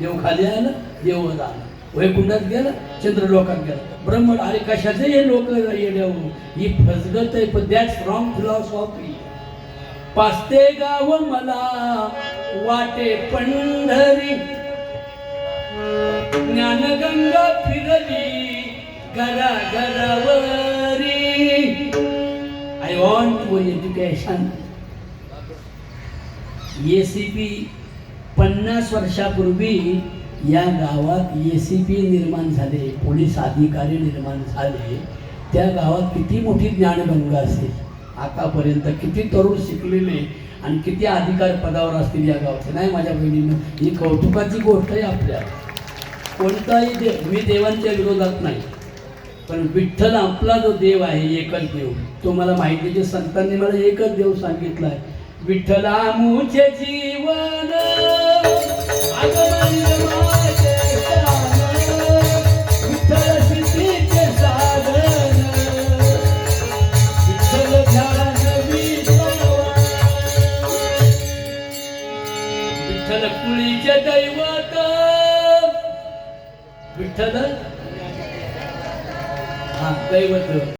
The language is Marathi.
देव खाली आलं देव आलं. वैकुंठात गेलं चंद्रलोकात गेलं. ब्रह्म अरे कशाचे हे लोक हो? ही? फसगत आहे पण दॅट्स रॉंग फिलॉसॉफी पाचते गाव मला वाटे पंढरी. ज्ञानगंगा फिरली घरा घरावरी आय वॉन्ट टू एज्युकेशन ए सी पन्नास वर्षापूर्वी या गावात ए सी पी निर्माण झाले पोलीस अधिकारी निर्माण झाले. त्या गावात किती मोठी ज्ञानगंगा असेल? आतापर्यंत किती तरुण शिकलेले आणि किती अधिकार पदावर असतील या गावचे? नाही माझ्या बहिणीनं ही कौतुकाची गोष्ट आहे आपल्या. कोणताही देव मी देवांच्या विरोधात नाही. पण विठ्ठल आपला जो देव आहे एकच देव. तो मला माहिती संतांनी मला एकच देव सांगितला आहे विठ्ठला मुझे जीवन विठ्ठल विठ्ठल विठ्ठल कुळीचे दैवत विठ्ठल हा दैवत.